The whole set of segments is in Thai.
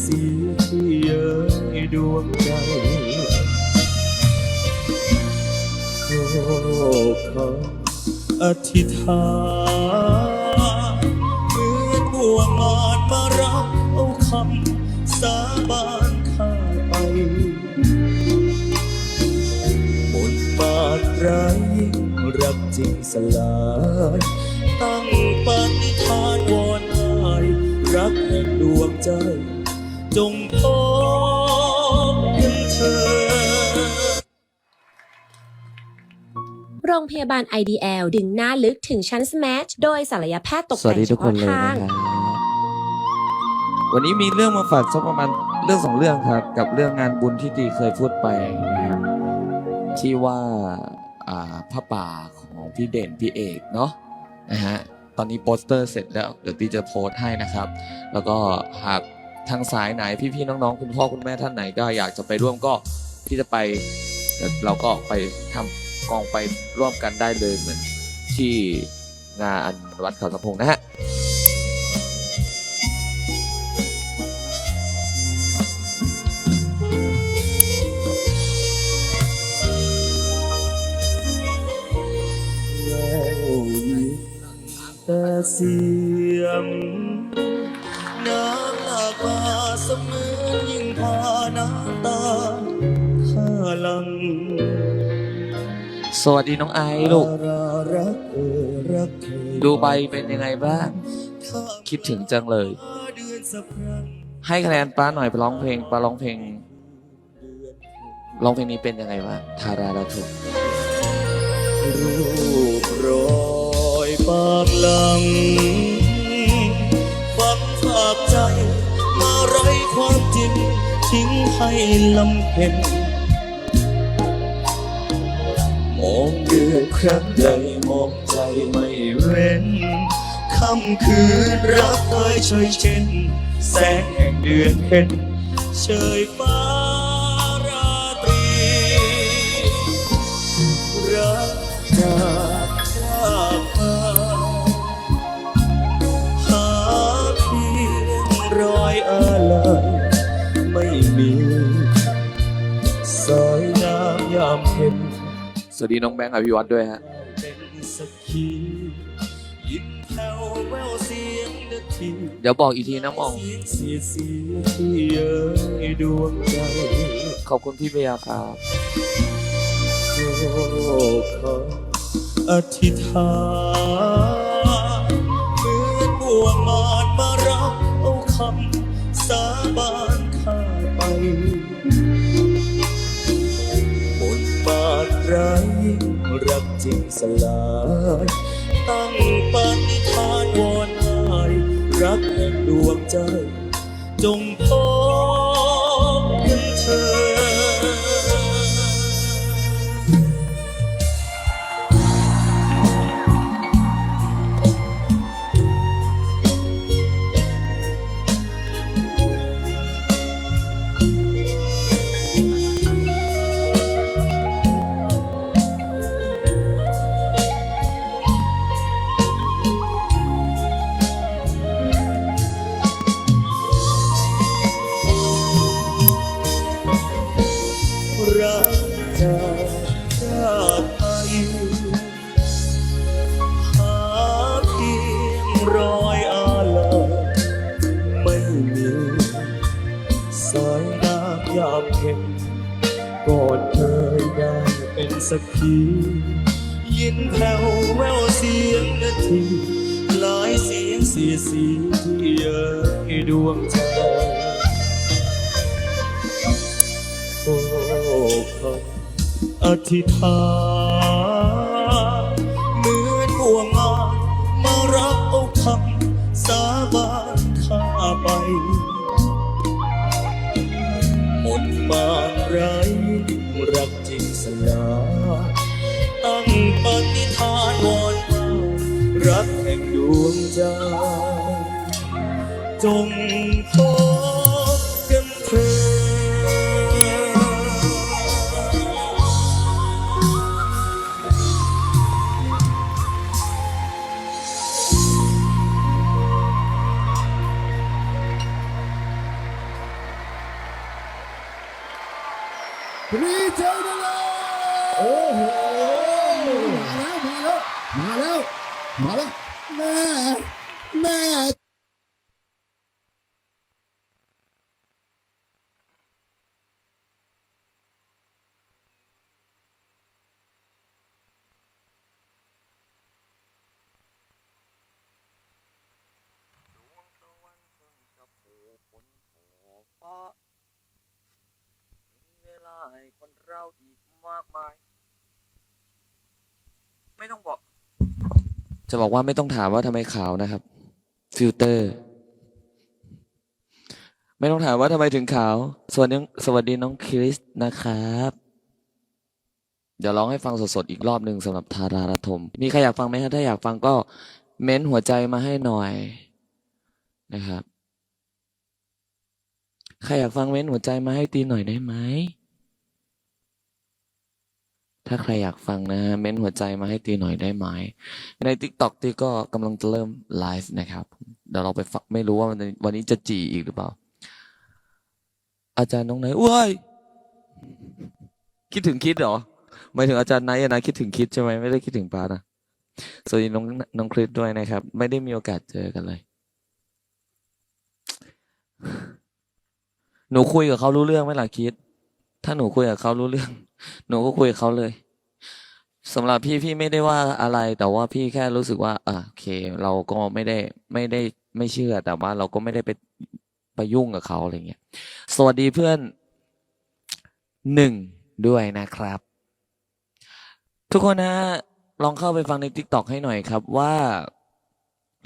เสียที่เย้ยดวงใจโอ้ขออธิษฐานเหมือนบัวงอนมารับเอาคำสาบานข้าไปหมดบาดร้ายยิ่งรักจริงสลายตั้งปณิธานวอนหายรักแห่งดวงใจ จงพบกันเธอโรงพยาบาล IDL ดึงหน้าลึกถึงชั้น Smash โดยศัลยแพทย์ตกสวัสแต่งดีเฉทุกคนพาะเลยทางนะครับวันนี้มีเรื่องมาฝากสักประมาณเรื่องสองเรื่องครับ กับเรื่องงานบุญที่ตีเคยพูดไปนะครับที่ว่าอ่าพระป่าของพี่เด่นพี่เอกเนาะนะฮะตอนนี้โปสเตอร์เสร็จแล้ว เดี๋ยวตีจะโพสต์ให้นะครับ แล้วก็หาก ทางสายไหนพี่ๆน้องๆ คุณพ่อคุณแม่ท่านไหนก็อยากจะไปร่วมก็ที่จะไปเราก็ไปทำกองไปร่วมกันได้เลยเหมือนที่งานวัดเขาสะพงนะฮะแต่เสียงน้ำากมาเสมือนยิ่งพาน้ำตาข้าลังสวัสดีน้องไอซ์ลูกรารักเออรักเธอดูใบเป็นยังไงบ้างถ้าคิดถึงจังเลย เดือนสักครั้งให้คะแนนป้าหน่อยไปร้องเพลงป้าร้องเพลงร้องเพลงนี้เป็นยังไงบ้างทาราราทุกรูปรอยปากหลังฝังฝากใจ มาไร้ความจริงทิ้งให้ลำเพ็ญมองเดือนครั้งใดมองใจไม่เว้นค่ำคืนรักเคยช่วยเช่น แสงแห่งเดือนเพ็ญเชยฟ้า วัสดีน้องแบงค์อภิวัตด้วยฮะเดี๋ยวบอกอีกทีนะมอง ขอบคุณพี่เบียร์ครับอธิษฐานเหมือนบัวงอนมารับเอาคำสาบานข้าไป จริงสลาย ตั้งปณิธานวอนหายรักแห่งดวงใจ จง สักทียินแผ่วแววเสียงนาทีคล้ายเสียงเสียสีที่เย้ยดวงใจโอ้คำอธิษฐานเหมือนบัวงามมารับเอาคำสาบานข้าไปหมดบานไรรั ใจจงขอ เราอีกมากมาย ไม่ต้องบอก จะบอกว่าไม่ต้องถามว่าทำไมขาวนะครับ ฟิลเตอร์ ไม่ต้องถามว่าทำไมถึงขาว สวัสดีสวัสดีน้องคริสนะครับ เดี๋ยวร้องให้ฟังสดๆ อีกรอบหนึ่งสำหรับทาราระทม มีใครอยากฟังไหมครับถ้าอยากฟังก็เม้นหัวใจมาให้หน่อยนะครับ ใครอยากฟังเม้นหัวใจมาให้ตีหน่อยได้ไหม ถ้าใครอยากฟังนะฮะเม้นหัวใจมาให้ตีหน่อยได้ไหมใน t ิ k t o k ตีก็กำลังจะเริ่มไลฟ์นะครับ เดี๋ยวเราไปฟังไม่รู้ว่าวันนี้วันนี้จะจีอีกหรือเปล่า อาจารย์น้องไหนท์ว้ายคิดถึงคิดเหรอหมายถึงอาจารย์ไนท์อะนะคิดถึงคิดใช่ไหมไม่ได้คิดถึงปาร์ตนะสวัสดีน้องน้องคริสด้วยนะครับ ไม่ได้มีโอกาสเจอกันเลย หนูคุยกับเขารู้เรื่องไหมล่ะคิด ถ้าหนูคุยกับเขารู้เรื่อง หนูก็คุยเขาเลยสำหรับพี่พี่ไม่ได้ว่าอะไร แต่ว่าพี่แค่รู้สึกว่าอะโอเค เราก็ไม่ได้ไม่ได้ไม่เชื่อ แต่ว่าเราก็ไม่ได้ไปไปยุ่งกับเขาอะไรเงี้ยสวัสดีเพื่อนหนึ่งด้วยนะครับ ทุกคนนะลองเข้าไปฟังใน t ิ k t o k ให้หน่อยครับว่า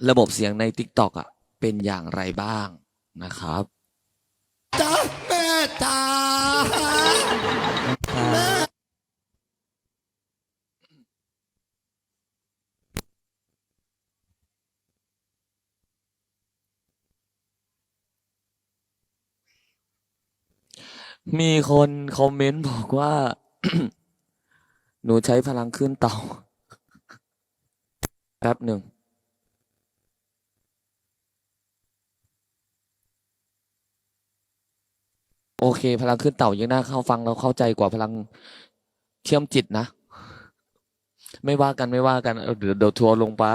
ระบบเสียงใน t ิ k t o k อะเป็นอย่างไรบ้างนะครับจ้าแม่จ้า มีคนคอมเมนต์บอกว่า หนูใช้พลังขึ้นเตาแป๊บหนึ่ง โอเค พลังขึ้นเต่ายังน่าเข้าฟังเราเข้าใจกว่าพลังเชื่อมจิตนะ ไม่ว่ากันไม่ว่ากันเดี๋ยวเดี๋ยวทัวร์ลงปะ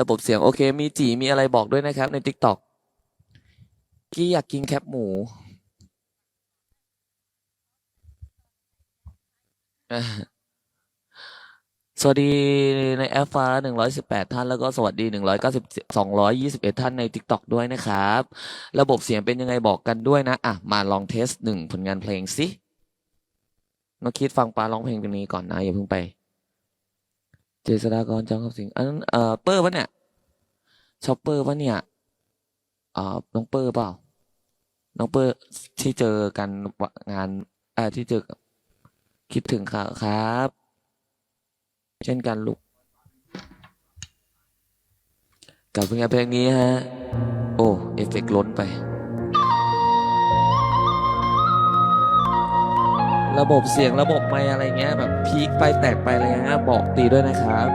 ระบบเสียงโอเค มีจีมีอะไรบอกด้วยนะครับ ใน t ิ k t o k กี้อยากกินแคปหมูอ่า สวัสดีในแอปฟ้าหนึ่งร้อยสิบแปดท่าน แล้วก็สวัสดีหนึ่งร้อยเก้าสิบสองร้อยยี่สิบเอ็ดท่านใน t ิ k t o k ด้วยนะครับ ระบบเสียงเป็นยังไงบอกกันด้วยนะ อะ มาลองเทสหนึ่งผลงานเพลงสิน้องคิดฟังปลาร้องเพลงตัวนี้ก่อนนะ อย่าเพิ่งไป เจษฎากรจองคำสิงอันนั้นเอ่อเปอร์ปะเนี่ยชอปเปอร์ปะเนี่ยอ่าน้องเปอร์เปล่า น้องเปอร์ที่เจอกันงานอ่าที่เจอคิดถึงครับ เช่นกันลูกกับเพลงเพลงนี้ฮะ โอ้ เอฟเฟกล้นไป ระบบเสียงระบบไมค์อะไรเงี้ย แบบพีคไปแตกไปอะไรเงี้ยบอกตีด้วยนะครับ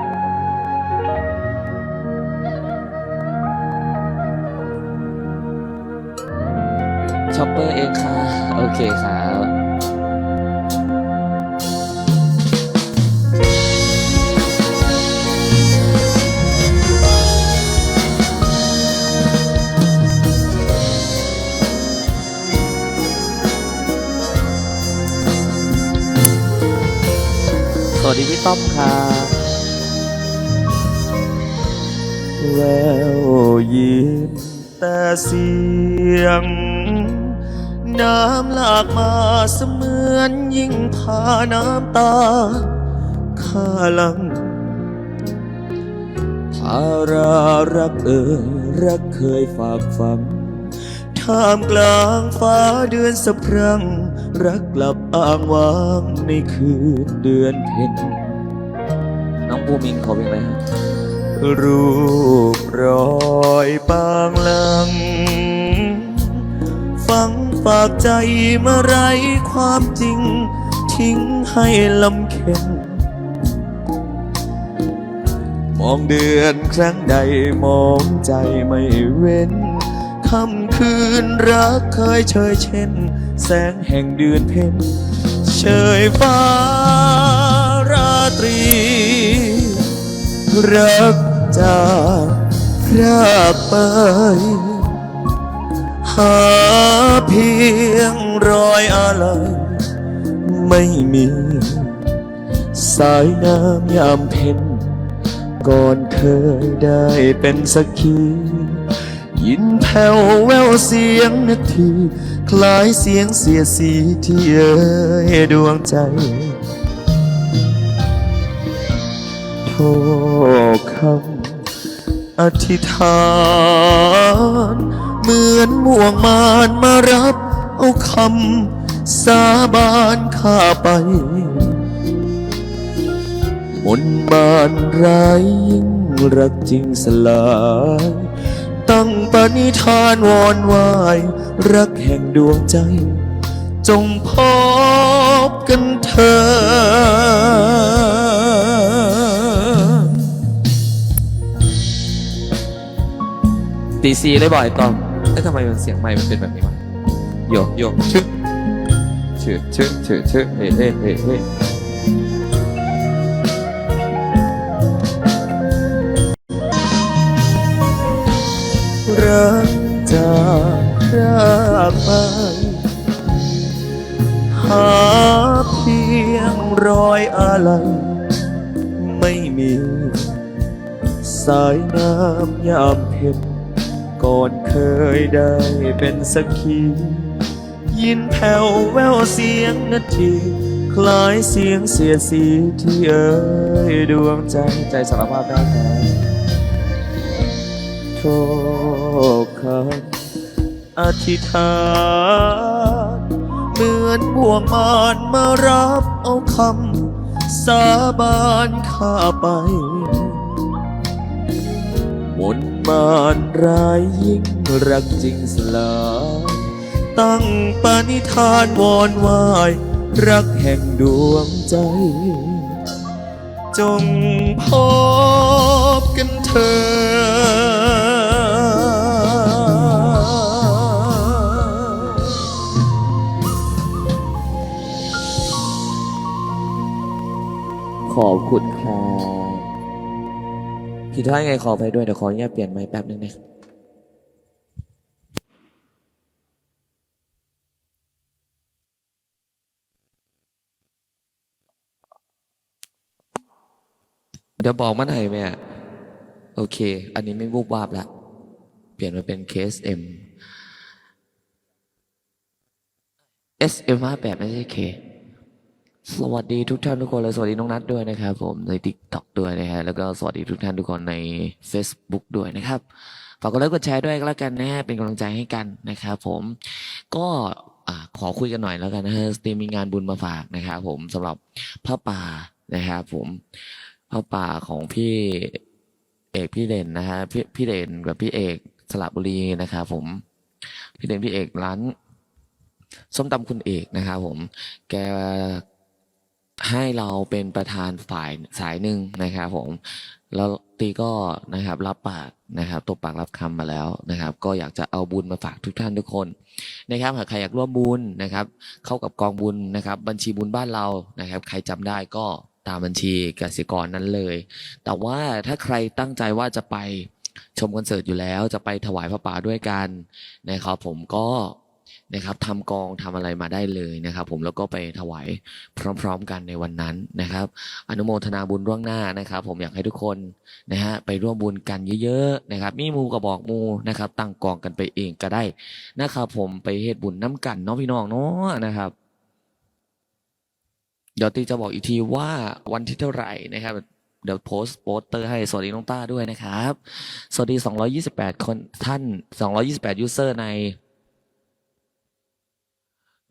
ช็อปเปอร์เองค่ะ โอเคครับ วัสดีพี่ต้อมครับแววยินแต่เสียง น้ำหลากมาเสมือนยิ่งพาน้ำตาข้าหลังภารารักเอ่ยรักเคยฝากฝังท่ามกลางฟ้าเดือนสะพรั่ง รักกลับอ้างว้างในคืนเดือนเพ็ญน้องภูมินขอเพลงอะไรฮะรูปรอยบางหลัง ฟังฝากใจเมื่อไรความจริง ทิ้งให้ลำเค็นมองเดือนครั้งใดมองใจไม่เว้นค่ำคืนรักเคยเชยเช่น แสงแห่งเดือนเพ็ญเชยฟ้าราตรี รักจากพรากไปหาเพียงรอยอะไรไม่มี สายน้ำยามเพ็ญก่อนเคยได้เป็นสักขี ยินแผ่วแววเสียงนาที คล้ายเสียงเสียสีที่เอ่ยดวงใจโทคำอธิษฐาน เหมือนม่วงมานมารับเอาคำสาบานข้าไปมนบานร้ายยิ่งรักจริงสลาย ตั้งปณิธานวอนไหวาย รักแห่งดวงใจ จงพบกันเธอ ตีซีได้บ่อยตอมเอ้ยทำไมมันเสียงไมค์มันเป็นแบบนี้วะโยโยชึชึชึชึชึเฮ้เฮ้เฮ้เฮ้ รักจากรากไป หาเพียงรอยอะไร ไม่มี สายน้ำยามเพ็ญก่อนเคยได้เป็นสักขียินแผ่วแววเสียงนาทีคล้ายเสียงเสียสีที่เอ่ยดวงใจใจสารภาพได้ครับ โทษคำอธิษฐานเหมือนบ่วงมานมารับเอาคำสาบานข้าไป มนต์มานร้ายยิ่งรักจริงสลายตั้งปณิธานวอนไหวาย รักแห่งดวงใจ จงพบกันเธอ ผิดพลาดไงขอไปด้วยเดี๋ยวขออนุญาตเปลี่ยนไมค์แป๊บนึงนะเดี๋ยวบอกมาหน่อยแม่โอเค อันนี้ไม่วูบวาบละเปลี่ยนมาเป็นเคส M S M ห้าแปดไม่ใช่เค สวัสดีทุกท่านทุกคนเลยสวัสดีน้องนัทด้วยนะครับ ผมใน t ิ k t o k ด้วยนะฮะแล้วก็สวัสดีทุกท่านทุกคนใน Facebook ด้วยนะครับฝากกดไลค์กดแชร์ด้วยก็แล้วกันนะฮะเป็นกำลังใจให้กันนะครับผมก็ขอคุยกันหน่อยแล้วกันนะฮะสตรีมมีงานบุญมาฝากนะครับผมสำหรับพระป่านะครับผมพระป่าของพี่เอกพี่เด่นนะฮะพี่พี่เด่นกับพี่เอกสระบุรีนะครับผมพี่เด่นพี่เอกร้านส้มตำคุณเอกนะครับผมแก ให้เราเป็นประธานฝ่ายสายหนึ่งนะครับผมแล้วตีก็นะครับรับปากนะครับตบปากรับคำมาแล้วนะครับ ก็อยากจะเอาบุญมาฝากทุกท่านทุกคนนะครับหากใครอยากร่วมบุญนะครับ เข้ากับกองบุญนะครับ บัญชีบุญบ้านเรานะครับ ใครจำได้ก็ตามบัญชีกสิกรนั้นเลย แต่ว่าถ้าใครตั้งใจว่าจะไปชมคอนเสิร์ตอยู่แล้ว จะไปถวายพระป่าด้วยกันนะครับผมก็ นะครับทำกองทำอะไรมาได้เลยนะครับ ผมแล้วก็ไปถวายพร้อม ๆ กันในวันนั้นนะครับ อนุโมทนาบุญร่วงหน้านะครับ ผมอยากให้ทุกคนนะฮะไปร่วมบุญกันเยอะๆนะครับ มีมูก็บอกมูนะครับ ตั้งกองกันไปเองก็ได้นะครับ ผมไปเฮ็ดบุญน้ำกันเนาะพี่น้องเนาะนะครับเดี๋ยวตีจะบอกอีกทีว่าวันที่เท่าไหร่นะครับเดี๋ยวโพสต์โปสเตอร์ให้ สวัสดีน้องต้าด้วยนะครับ สวัสดี 228 คนท่าน 228 ยูเซอร์ใน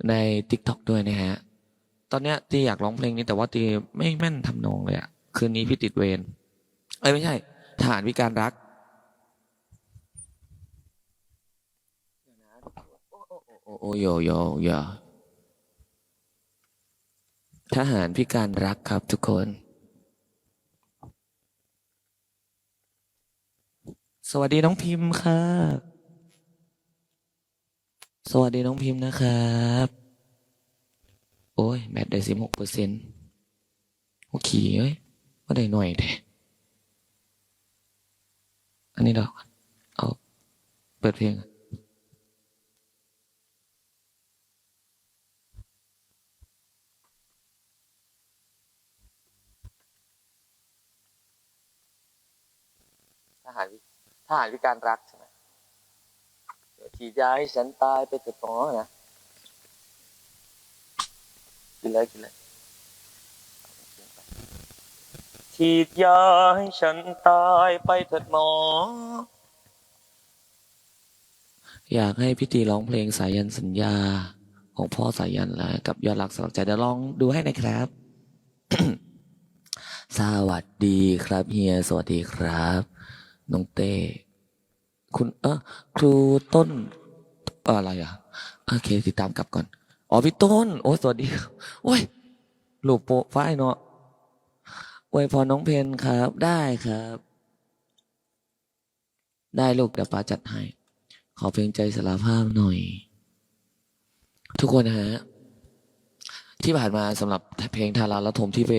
ใน TikTok ด้วยนะฮะ ตอนเนี้ยตีอยากร้องเพลงนี้แต่ว่าตีไม่แม่นทำนองเลยอะคืนนี้พี่ติดเวรเอ้ยไม่ใช่ทหารวิการรักโอ้โอโยโยโยทหารพิการรักครับทุกคน สวัสดีน้องพิมพ์ค่ะ สวัสดีน้องพิมพ์นะครับ โอ้ย แบตได้สิบหกเปอร์เซ็นต์โอเคเอ้ยว่าได้หน่อยแท้อันนี้ดอก เอาเปิดเพลงทหารวิทหารวิการรักใช่ไหมเดี๋ยว ฉีดยาให้ฉันตายไปเถิดหมอนะกินเลยกินเลยฉีดยาให้ฉันตายไปเถิดหมอ อยากให้พี่ตีร้องเพลงสายันสัญญา ของพ่อสายันแล้วกับยอดรักสลักใจเดี๋ยวลองดูให้นะครับ สวัสดีครับเฮีย สวัสดีครับ น้องเต้ คุณเออครูต้นอะไรอะโอเคติดตามกลับก่อนอ๋อพี่ต้น โอ้สวัสดีครับโอ้ยลูกโปะฝ้ายเนาะอวยพรน้องเพนครับได้ครับ ได้ลูกเดี๋ยวป้าจัดให้ ขอเพลงใจสารภาพหน่อย ทุกคนนะฮะที่ผ่านมาสำหรับเพลงทาราและทมที่ไป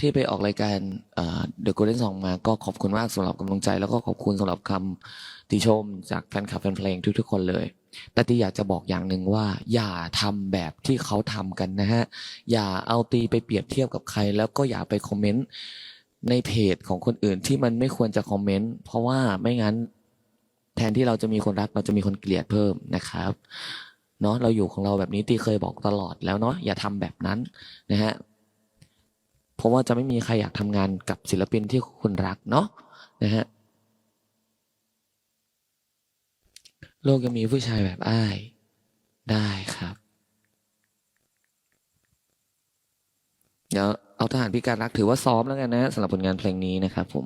ที่ไปออกรายการเดอะโกลเด้นซองมาก็ขอบคุณมากสำหรับกำลังใจ แล้วก็ขอบคุณสำหรับคำติชมจากแฟนคลับแฟนเพลงทุกๆคนเลย แต่ที่อยากจะบอกอย่างหนึ่งว่า อย่าทำแบบที่เขาทำกันนะฮะ อย่าเอาตีไปเปรียบเทียบกับใคร แล้วก็อย่าไปคอมเมนต์ในเพจของคนอื่นที่มันไม่ควรจะคอมเมนต์เพราะว่าไม่งั้น แทนที่เราจะมีคนรักเราจะมีคนเกลียดเพิ่มนะครับเนาะเราอยู่ของเราแบบนี้ตีเคยบอกตลอดแล้วเนาะอย่าทำแบบนั้นนะฮะ เพราะว่าจะไม่มีใครอยากทำงานกับศิลปินที่คุณรักเนาะนะฮะโลกยังมีผู้ชายแบบอ้าย ได้ครับ เดี๋ยวเอาทหารพิการรักถือว่าซ้อมแล้วกันนะสำหรับผลงานเพลงนี้นะครับผม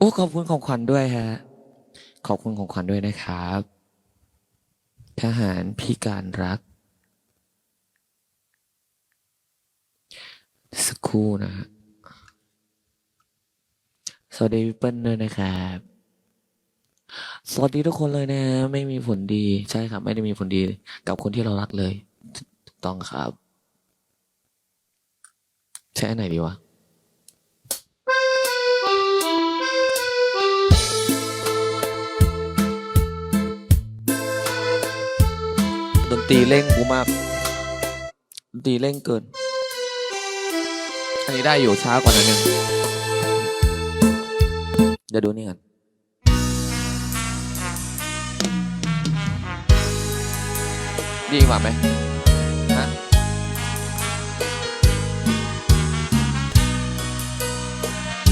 โอ้ขอบคุณของขวัญด้วยฮะ ขอบคุณของขวัญด้วยนะครับ ทหารพิการรัก สักครู่นะฮะสวัสดีพี่เปิ้ลด้วยนะครับ สวัสดีทุกคนเลยนะไม่มีผลดีใช่ครับ ไม่ได้มีผลดีกับคนที่เรารักเลย ถูกต้องครับ ใช้อันไหนดีวะ ดนตรีเร่งกูมาก ดนตรีเร่งเกิน อันนี้ได้อยู่ช้ากว่านั้นนึงเดี๋ยวดูนี่กันดีกว่าไหมฮะ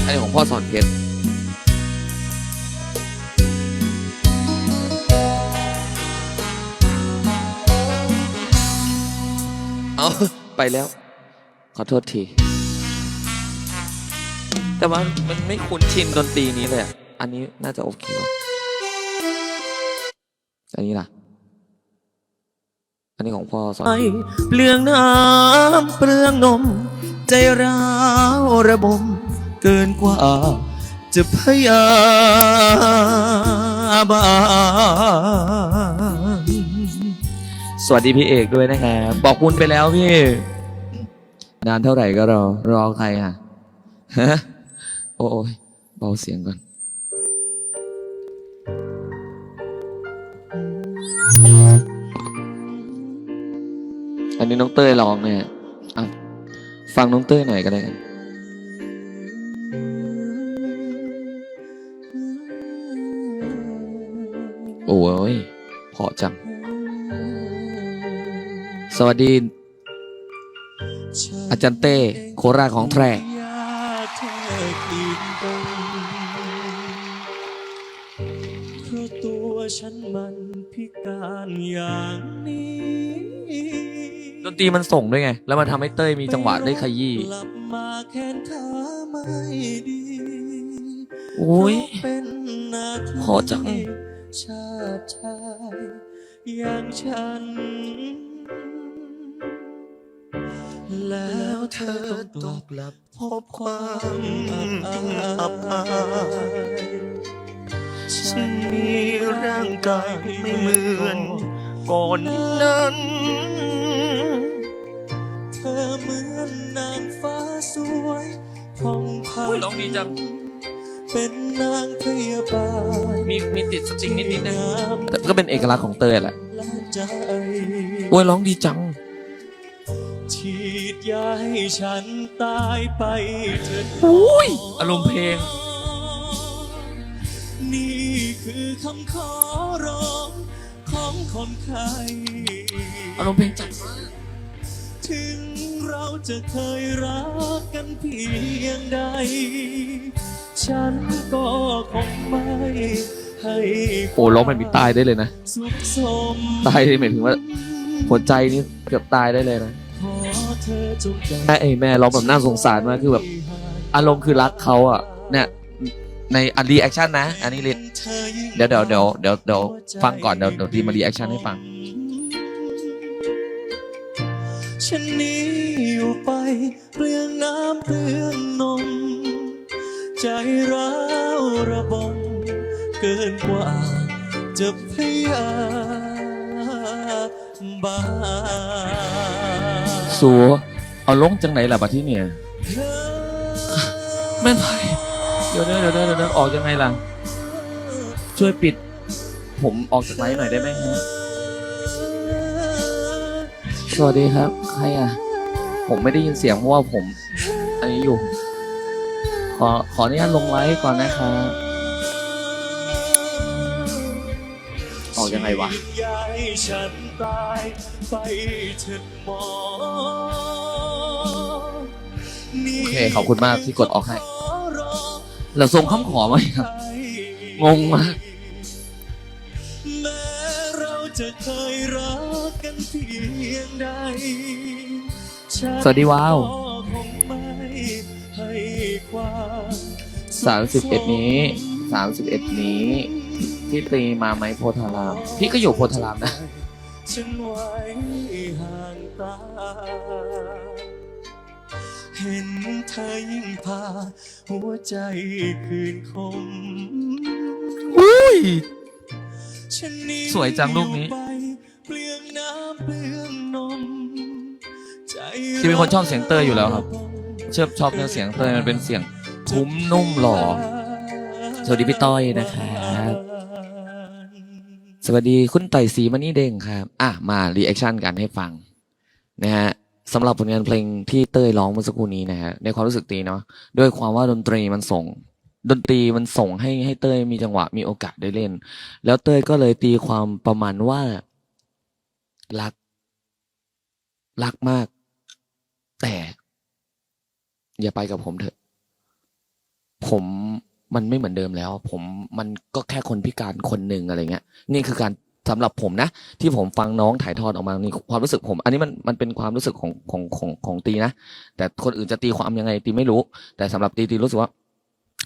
อันนี้ของพ่อสอนเพชร ไปแล้ว ขอโทษที แต่ว่ามันไม่คุ้นชินดนตรีนี้เลยอะอันนี้น่าจะโอเคว่ะอันนี้ล่ะอันนี้ของพ่อสอนเปลืองน้ำเปลืองนม ใจร้าวระบม เกินกว่า จะพยาบาล สวัสดีพี่เอกด้วยนะครับบอกคุณไปแล้วพี่ นานเท่าไหร่ก็รอ รอใครอะฮะโอ้ยเบาเสียงก่อน อันนี้น้องเต้ยร้องเนี่ยอะฟังน้องเต้ยหน่อยก็ได้กัน สวัสดี อาจารย์เต้โคราชของแทรยาเธอตีนตรงเพราะตัวฉันมันพิการอย่างนี้ดนตรีมันส่งด้วยไง แล้วมันทำให้เต้ยมีจังหวะได้ขยี้กลับมาแค้นขาไม่ดีโอ้ย เพราะเป็นหน้าที่พอจัง ชาติชายอย่างฉัน แล้วเธอต้องกลับพบความอับอายฉันมีร่างกายไม่เหมือนก่อนนั้น เธอเหมือนนางฟ้าสวยผ่องพัอุ้ยนร้องดีจัง เป็นนางพยาบาลมีมีติดสตริงนิดนิดนะงามแต่ก็เป็นเอกลักษณ์ของเตยแหละและใจ โอ้ยร้องดีจังฉี ดยาให้ฉันตายไปเถิดอุ้ยอารมณ์เพลง นี่คือคำขอร้องของคนไข้อารมณ์เพลงจัดมากถึงเราจะเคยรักกันเพียงใด ฉันก็คงไม่ให้โอ้ร้องแบบนี้ตายได้เลยนะ สุขสม ตายหมายถึงว่าหัวใจนี่เกือบตายได้เลยนะ แม่เอ้ยแม่ร้องแบบน่าสงสารมากคือแบบ อารมณ์คือรักเขาอะเนี่ยในอันรีแอคชั่นนะ อันนี้รีเดี๋ยวเดี๋ยวเดี๋ยวเดี๋ยวเดี๋ยวฟังก่อนเดี๋ยวเดี๋ยวทีมารีแอคชั่นให้ฟังฉันหนี้อยู่ไปเปลืองน้ำเปลืองนม ใจร้าวระบมเกินกว่าจะพยาบาล สัวเอาลงจังไหนล่ะบัดที่เนี่ยแม่นไปเดี๋ยวเดี๋ยวเดี๋ยวเดี๋ยวเดี๋ยวออกยังไงล่ะ ช่วยปิด ผมออกจากไลฟ์หน่อยได้ไหมฮะ สวัสดีครับ ใครอะ ผมไม่ได้ยินเสียงเพราะว่าผม อันนี้อยู่ ขอขออนุญาตลงไลฟ์ก่อนนะครับ ออกยังไงวะฉีดยาให้ฉันตายไปเถิดหมอโอเคขอบคุณมากที่กดออกให้เราส่งคำขอมาอีกครับ งงมากแม้เราจะเคยรักกันเพียงใดฉันสวัสดีว้าวก็คงไม่ให้ความสามสิบเอ็ดนี้สามสิบเอ็ดนี้ พี่ตรีมาไหมโพธาราม พี่ก็อยู่โพธารามนะ ฉันไว้ห่างตา เห็นเธอยิ่งพา หัวใจคืนคม อุ้ย ฉันนี่สวยจังรูปนี้อยู่ไปเปลืองน้ำเปลืองนมใจที่เป็นคนชอบเสียงเต้ยอยู่แล้วครับ เชื่อชอบแนวเสียงเต้ยมันเป็นเสียงทุ้มนุ่มหล่อ สวัสดีพี่ต้อยนะครับ สวัสดีคุณต่อยสีมันนี่เด้งครับ อะ มารีแอคชั่นกันให้ฟังนะฮะสำหรับผลงานเพลงที่เต้ยร้องเมื่อสักครู่นี้นะฮะในความรู้สึกตีเนาะด้วยความว่าดนตรีมันส่ง ดนตรีมันส่งให้ให้เต้ยมีจังหวะมีโอกาสได้เล่น แล้วเต้ยก็เลยตีความประมาณว่า รัก รักมาก แต่ อย่าไปกับผมเถอะ มันไม่เหมือนเดิมแล้ว ผมมันก็แค่คนพิการคนหนึ่งอะไรเงี้ย นี่คือการสำหรับผมนะ ที่ผมฟังน้องถ่ายทอดออกมานี่ความรู้สึกผม อันนี้มันมันเป็นความรู้สึกของของของของตีนะ แต่คนอื่นจะตีความยังไงตีไม่รู้ แต่สำหรับตีตีรู้สึกว่า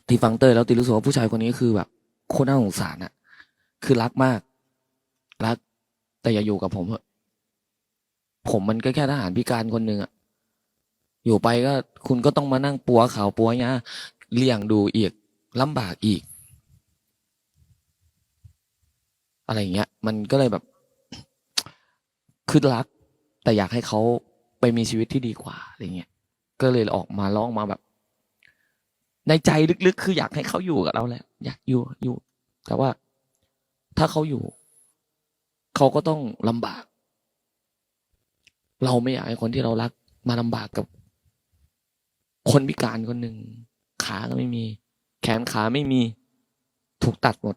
ตีฟังเตยแล้วตีรู้สึกว่าผู้ชายคนนี้คือแบบโคตรน่าสงสารอะคือรักมาก รัก แต่อย่าอยู่กับผมเถอะผมมันก็แค่ทหารพิการคนหนึ่งอะอยู่ไปก็คุณก็ต้องมานั่งปัวเขาวปัวเนี้ยเลี้ยงดูอีก ลำบากอีก อะไรอย่างเงี้ย มันก็เลยแบบคือรัก แต่อยากให้เขาไปมีชีวิตที่ดีกว่าอะไรเงี้ยก็เลยออกมาร้องมาแบบ ในใจลึกๆ คืออยากให้เขาอยู่กับเราแหละอยากอยู่อยู่ แต่ว่าถ้าเขาอยู่ เขาก็ต้องลำบาก เราไม่อยากให้คนที่เรารัก มาลำบากกับ คนพิการคนหนึ่งขาก็ไม่มี แขนขาไม่มีถูกตัดหมด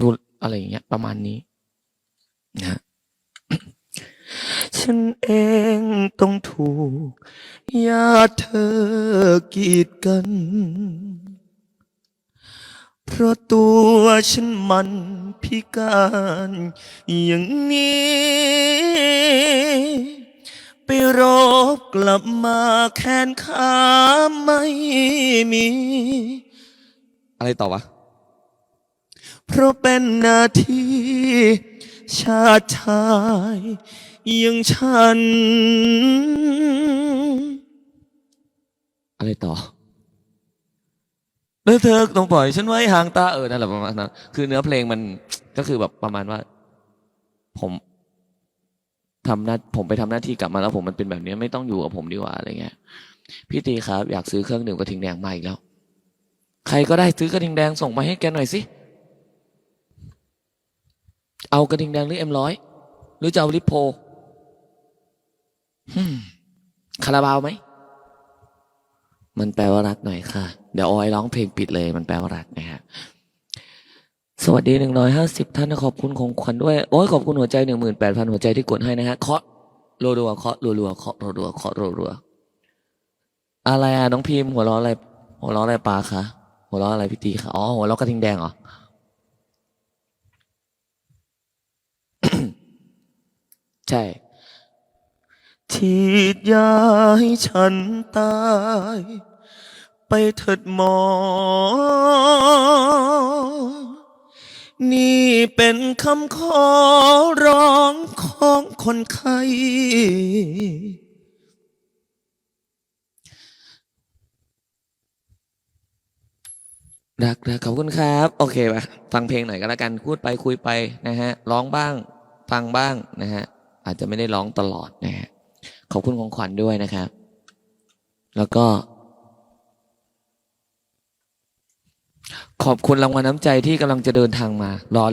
ดูอะไรอย่างเงี้ย ประมาณนี้นะฉันเองต้องถูกญาติเธอกีดกัน เพราะตัวฉันมันพิการอย่างนี้ รบกลับมาแขนขาไม่มี อะไรต่อวะ เพราะเป็นหน้าที่ ชาติชายอยังฉัน อะไรต่อ แล้วเธอต้องปล่อยฉันไว้ห่างตาเออนั่นแหละประมาณนั้นคือเนื้อเพลงมันก็คือแบบประมาณว่า ผม ทำหน้าผมไปทำหน้าที่กลับมาแล้วผมมันเป็นแบบนี้ไม่ต้องอยู่กับผมดีกว่าอะไรเงี้ยพี่ตีครับอยากซื้อเครื่องดื่มกระทิงแดงมาอีกแล้ว ใครก็ได้ซื้อกระทิงแดงส่งมาให้แกหน่อยสิเอากระทิงแดงหรือเอ็มร้อยหรือจะเอาลิปโพคาราบาวไหมมันแปลว่ารักหน่อยค่ะ เดี๋ยวออยร้องเพลงปิดเลย มันแปลว่ารักนะฮะ สวัสดีหนึ่งร้อยห้าสิบท่านนะขอบคุณของขวัญด้วย โอ้ยขอบคุณหัวใจหนึ่งหมื่นแปดพันหัวใจที่กดให้นะฮะเคาะรัวๆเคาะรัวๆเคาะรัวๆเคาะรัวๆอะไรอะน้องพิมพ์หัวเราะอะไร หัวเราะอะไรปลาคะหัวเราะอะไรพี่ตีคะอ๋อหัวเราะกระทิงแดงเหรอใช่ฉีดยาให้ฉันตาย ไปเถิดหมอ นี่เป็นคำขอร้องของคนไข้รักรักขอบคุณครับ โอเคปะฟังเพลงหน่อยก็แล้วกันพูดไปคุยไปนะฮะร้องบ้าง ฟังบ้างนะฮะอาจจะไม่ได้ร้องตลอดนะฮะขอบคุณของขวัญด้วยนะครับ แล้วก็ ขอบคุณรางวัลน้ำใจที่กำลังจะเดินทางมารอ